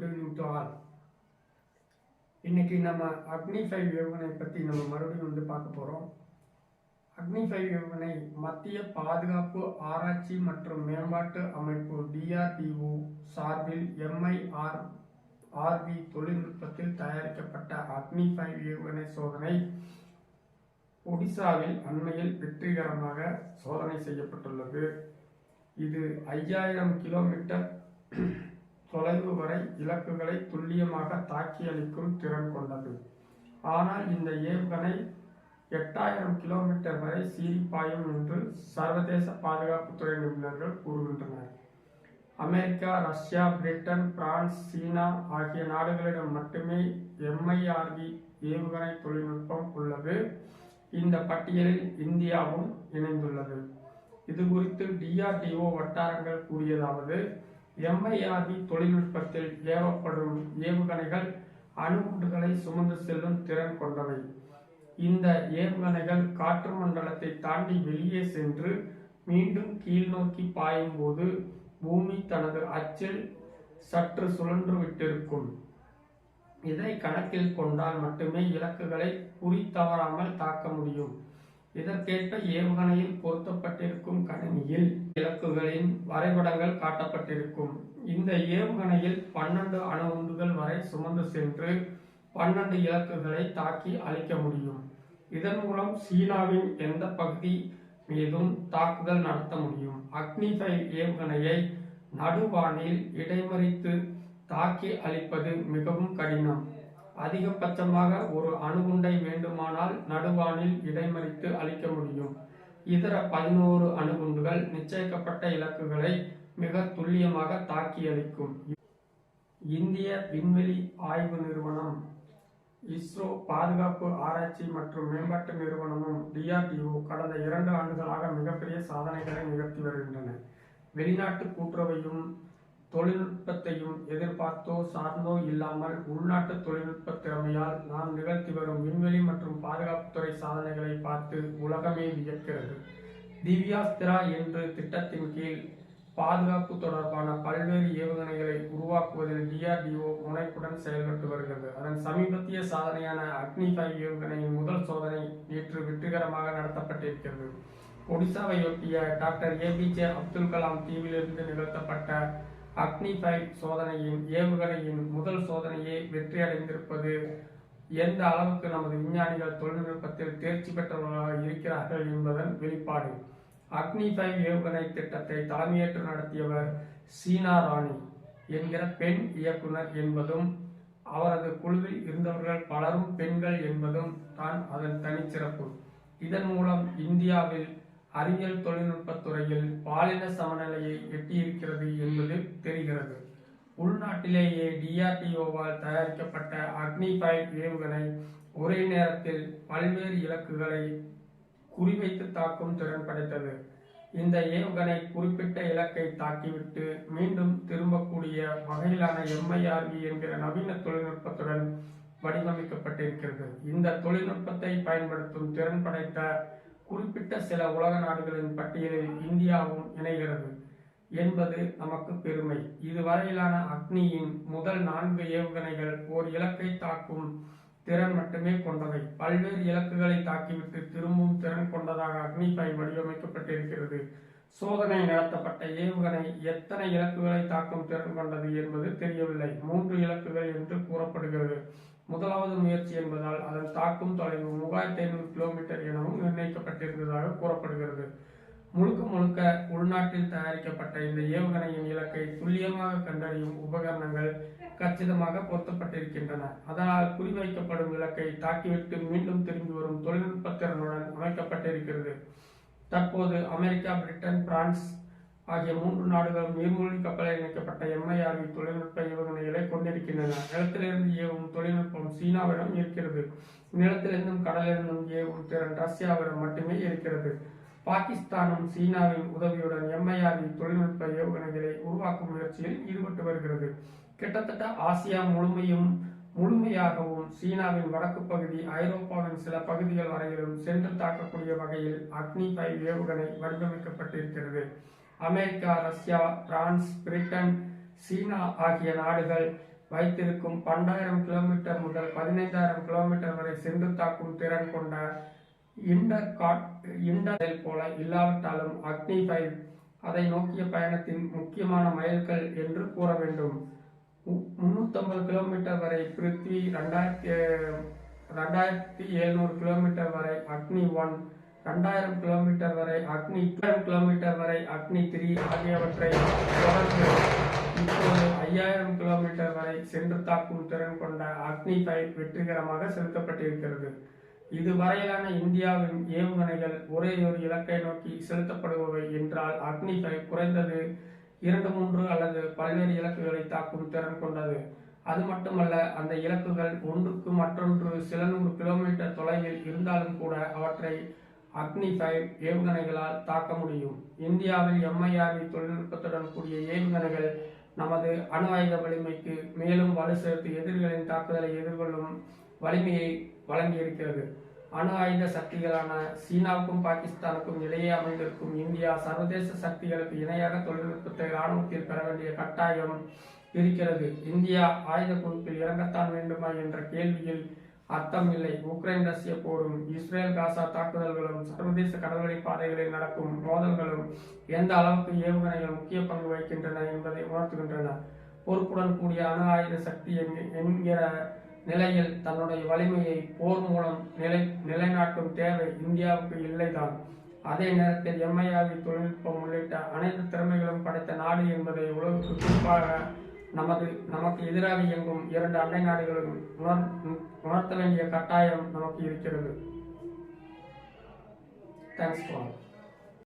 Good இன்னைக்கு நம்ம அக்னி five ஏவுகணை பற்றி நம்ம மறுபடியும் வந்து பார்க்க போகிறோம் அக்னி ஃபைவ் ஏவுகணை மத்திய பாதுகாப்பு ஆராய்ச்சி மற்றும் மேம்பாட்டு அமைப்பு டிஆர்டிஓ சார்பில் எம்ஐஆர் ஆர்வி தொழில்நுட்பத்தில் தயாரிக்கப்பட்ட அக்னி ஃபைவ் ஏவுகணை சோதனை ஒடிசாவில் அண்மையில் வெற்றிகரமாக சோதனை செய்யப்பட்டுள்ளது. இது ஐயாயிரம் கிலோமீட்டர் தொலைவு வரை இலக்குகளை துல்லியமாக தாக்கி அளிக்கும் திறன் கொண்டது. ஆனால் இந்த ஏவுகணை எட்டாயிரம் கிலோமீட்டர் வரை சீரிப்பாயும் என்று சர்வதேச பாதுகாப்புத்துறை நிபுணர்கள் கூறுகின்றனர். America Russia Britain France China ஆகிய நாடுகளிடம் மட்டுமே எம்ஐஆர்வி ஏவுகணை தொழில்நுட்பம் உள்ளது. இந்த பட்டியலில் இந்தியாவும் இணைந்துள்ளது. இது குறித்து டிஆர்டிஓ வட்டாரங்கள் கூறியதாவது எம்ஐஆர்வி தொழில்நுட்பத்தில் ஏவப்படும் ஏவுகணைகள் அணுகுண்டுகளை சுமந்து செல்லும் திறன் கொண்டவை. இந்த ஏவுகணைகள் காற்று மண்டலத்தை தாண்டி வெளியே சென்று மீண்டும் கீழ்நோக்கி பாயும் போது பூமி தனது அச்சில் சற்று சுழன்று விட்டிருக்கும். இதை கணக்கில் கொண்டால் மட்டுமே இலக்குகளை குறி தவறாமல் தாக்க முடியும். இதற்கேற்ப ஏவுகணையில் பொருத்தப்பட்டிருக்கும் கணினியில் இலக்குகளின் வரைபடங்கள் காட்டப்பட்டிருக்கும். இந்த ஏவுகணையில் பன்னெண்டு அணுகுண்டுகள் வரை சுமந்து சென்று பன்னெண்டு இலக்குகளை தாக்கி அழிக்க முடியும். இதன் மூலம் சீனாவின் எந்த பகுதி மீதும் தாக்குதல் நடத்த முடியும். அக்னி ஃபைவ் ஏவுகணையை நடுவானில் இடைமறித்து தாக்கி அழிப்பது மிகவும் கடினம். அதிகபட்சமாக ஒரு அணுகுண்டை வேண்டுமானால் நடுவானில் இடைமறித்து அளிக்க முடியும். இதர பதினோரு அணுகுண்டுகள் நிச்சயிக்கப்பட்ட இலக்குகளை மிக துல்லியமாக தாக்கி அளிக்கும் இந்திய விண்வெளி ஆய்வு நிறுவனம் இஸ்ரோ பாதுகாப்பு ஆராய்ச்சி மற்றும் மேம்பாட்டு நிறுவனமும் டிஆர்டிஓ கடந்த இரண்டு ஆண்டுகளாக மிகப்பெரிய சாதனைகளை நிகழ்த்தி வருகின்றன. வெளிநாட்டு கூட்டுறவையும் தொழில்நுட்பத்தையும் எதிர்பார்த்தோ சார்ந்தோ இல்லாமல் உள்நாட்டு தொழில்நுட்ப திறமையால் நாம் நிகழ்த்தி வரும் விண்வெளி மற்றும் பாதுகாப்புத்துறை சாதனைகளை பார்த்து உலகமே வியக்கிறது. திவ்யாஸ்திரா என்ற திட்டத்தின் கீழ் பாதுகாப்பு தொடர்பான பல்வேறு ஏவுகணைகளை உருவாக்குவதில் டிஆர்டிஓ முனைப்புடன் செயல்பட்டு வருகிறது. அதன் சமீபத்திய சாதனையான அக்னி ஃபைவ் ஏவுகணையின் முதல் சோதனை நேற்று வெற்றிகரமாக நடத்தப்பட்டிருக்கிறது. ஒடிசாவையொட்டிய டாக்டர் ஏபிஜே அப்துல் கலாம் தீவிலிருந்து நிகழ்த்தப்பட்ட அக்னி ஃபைவ் சோதனையின் ஏவுகணையின் முதல் சோதனையே வெற்றியடைந்திருப்பது. எந்த அளவுக்கு நமது விஞ்ஞானிகள் தொழில்நுட்பத்தில் தேர்ச்சி பெற்றவர்களாக இருக்கிறார்கள் என்பதன் வெளிப்பாடு. அக்னி ஃபைவ் ஏவுகணை திட்டத்தை தலைமையேற்று நடத்தியவர் சீனா ராணி என்கிற பெண் இயக்குனர் என்பதும் அவரது குழுவில் இருந்தவர்கள் பலரும் பெண்கள் என்பதும் தான் அதன் தனிச்சிறப்பு. இதன் மூலம் இந்தியாவில் அறிவியல் தொழில்நுட்பத் துறையில் பாலின சமநிலையை எட்டியிருக்கிறது என்பது தெரிகிறது. உள்நாட்டிலேயே டிஆர்டிஓவால் தயாரிக்கப்பட்ட அக்னி ஏவுகணை ஒரே நேரத்தில் பல்வேறு இலக்குகளை குறிவைத்து தாக்கும் திறன் படைத்தது. இந்த ஏவுகணை குறிப்பிட்ட இலக்கை தாக்கிவிட்டு மீண்டும் திரும்பக்கூடிய வகையிலான எம்ஐஆர்வி என்கிற நவீன தொழில்நுட்பத்துடன் வடிவமைக்கப்பட்டிருக்கிறது. இந்த தொழில்நுட்பத்தை பயன்படுத்தும் திறன் படைத்த குறிப்பிட்ட சில உலக நாடுகளின் பட்டியலில் இந்தியாவும் இணைகிறது என்பது நமக்கு பெருமை. இதுவரையிலான அக்னியின் முதல் நான்கு ஏவுகணைகள் ஓர் இலக்கை தாக்கும் திறன் மட்டுமே கொண்டவை. பல்வேறு இலக்குகளை தாக்கிவிட்டு திரும்பும் திறன் கொண்டதாக அக்னி வடிவமைக்கப்பட்டிருக்கிறது. சோதனை நடத்தப்பட்ட ஏவுகணை எத்தனை இலக்குகளை தாக்கும் திறன் கொண்டது என்பது தெரியவில்லை. மூன்று இலக்குகள் என்று கூறப்படுகிறது. முதலாவது முயற்சி என்பதால் அதன் தாக்கும் தொலைவு மூவாயிரத்தி ஐநூறு கிலோமீட்டர் எனவும் நிர்ணயிக்கப்பட்டிருந்ததாக கூறப்படுகிறது. முழுக்க முழுக்க உள்நாட்டில் தயாரிக்கப்பட்ட இந்த ஏவுகணையின் இலக்கை துல்லியமாக கண்டறியும் உபகரணங்கள் கச்சிதமாக பொருத்தப்பட்டிருக்கின்றன. அதனால் குறிவைக்கப்படும் இலக்கை தாக்கிவிட்டு மீண்டும் திரும்பி வரும் தொழில்நுட்ப திறனுடன் அமைக்கப்பட்டிருக்கிறது. தற்போது அமெரிக்கா பிரிட்டன் பிரான்ஸ் ஆகிய மூன்று நாடுகளும் நீர்மூழ்கி கப்பலில் இணைக்கப்பட்ட எம்ஐஆர்வி தொழில்நுட்ப ஏவுகணைகளை கொண்டிருக்கின்றன. நிலத்திலிருந்து ஏவும் தொழில்நுட்பம் சீனாவிடம் இருக்கிறது. நிலத்திலிருந்தும் கடலிலிருந்தும் ஏவும் திறன் ரஷ்யாவிடம் மட்டுமே இருக்கிறது. பாகிஸ்தானும் சீனாவின் உதவியுடன் எம்ஐஆர்வி தொழில்நுட்ப ஏவுகணைகளை உருவாக்கும் முயற்சியில் ஈடுபட்டு வருகிறது. கிட்டத்தட்ட ஆசியா முழுமையும் முழுமையாகவும் சீனாவின் வடக்கு பகுதி ஐரோப்பாவின் சில பகுதிகள் வரையிலும் சென்று தாக்கக்கூடிய வகையில் அக்னி பை ஏவுகணை வடிவமைக்கப்பட்டிருக்கிறது. America Russia France Britain China ஆகிய நாடுகள் வைத்திருக்கும் பன்னெண்டாயிரம் கிலோமீட்டர் முதல் பதினைந்தாயிரம் கிலோமீட்டர் வரை சென்று தாக்கும் திறன் கொண்ட இண்டர் காட் இன்டர் போல இல்லாவிட்டாலும் அக்னி ஃபைவ் அதை நோக்கிய பயணத்தின் முக்கியமான மைல்கள் என்று கூற வேண்டும். முன்னூத்தம்பது கிலோமீட்டர் வரை பிருத்வி ரெண்டாயிரத்தி ரெண்டாயிரத்தி எழுநூறு கிலோமீட்டர் வரை அக்னி ஒன் ரெண்டாயிரம் கிலோமீட்டர் வரை அக்னி டுவெல் கிலோமீட்டர் வரை அக்னி த்ரீ ஆகியவற்றை தொடர்ந்து இப்போது ஐயாயிரம் கிலோமீட்டர் வரை சென்று தாக்கும் திறன் கொண்ட அக்னி ஃபைவ் வெற்றிகரமாக செலுத்தப்பட்டிருக்கிறது. இதுவரையிலான இந்தியாவின் ஏவுகணைகள் ஒரே ஒரு இலக்கை நோக்கி செலுத்தப்படுபவை என்றால் அக்னி ஃபைவ் குறைந்தது இரண்டு மூன்று அல்லது பல்வேறு இலக்குகளை தாக்கும் திறன் கொண்டது. அது மட்டுமல்ல அந்த இலக்குகள் ஒன்றுக்கு மற்றொன்று சில நூறு கிலோமீட்டர் தொலைவில் இருந்தாலும் கூட அவற்றை அக்னி ஃபைவ் ஏவுகணைகளால் தாக்க முடியும். இந்தியாவில் எம்ஐஆர்வி தொழில்நுட்பத்துடன் கூடிய ஏவுகணைகள் நமது அணு ஆயுத வலிமைக்கு மேலும் வலு சேர்த்து எதிரிகளின் தாக்குதலை எதிர்கொள்ளும் வலிமையை வழங்கியிருக்கிறது. அணு ஆயுத சக்திகளான சீனாவுக்கும் பாகிஸ்தானுக்கும் இடையே அமைந்திருக்கும் இந்தியா சர்வதேச சக்திகளுக்கு இணையாக தொழில்நுட்பத்தை இராணுவத்தில் பெற வேண்டிய கட்டாயம் இருக்கிறது. இந்தியா ஆயுத குழுப்பில் இறங்கத்தான் வேண்டுமா என்ற கேள்வியில் அர்த்தம் இல்லை உக்ரைன் ரஷ்ய போரும். இஸ்ரேல் காசா தாக்குதல்களும் சர்வதேச கடல்வழி பாதைகளில் நடக்கும் மோதல்களும் எந்த அளவுக்கு ஏவுகணைகள் முக்கிய பங்கு வகிக்கின்றன என்பதை உணர்த்துகின்றன. பொறுப்புடன் கூடிய அணு ஆயுத சக்தி என்கிற நிலையில் தன்னுடைய வலிமையை போர் மூலம் நிலை நிலைநாட்டும் தேவை இந்தியாவுக்கு இல்லைதான். அதே நேரத்தில் எம்ஐஆர்வி தொழில்நுட்பம் உள்ளிட்ட அனைத்து திறமைகளும் படைத்த நாடு என்பதை உலகுக்கு குறிப்பாக நமது நமக்கு எதிராக இயங்கும் இரண்டு அண்டை நாடுகளும் உணர் உணர்த்த வேண்டிய கட்டாயம் நமக்கு இருக்கிறது. Thanks for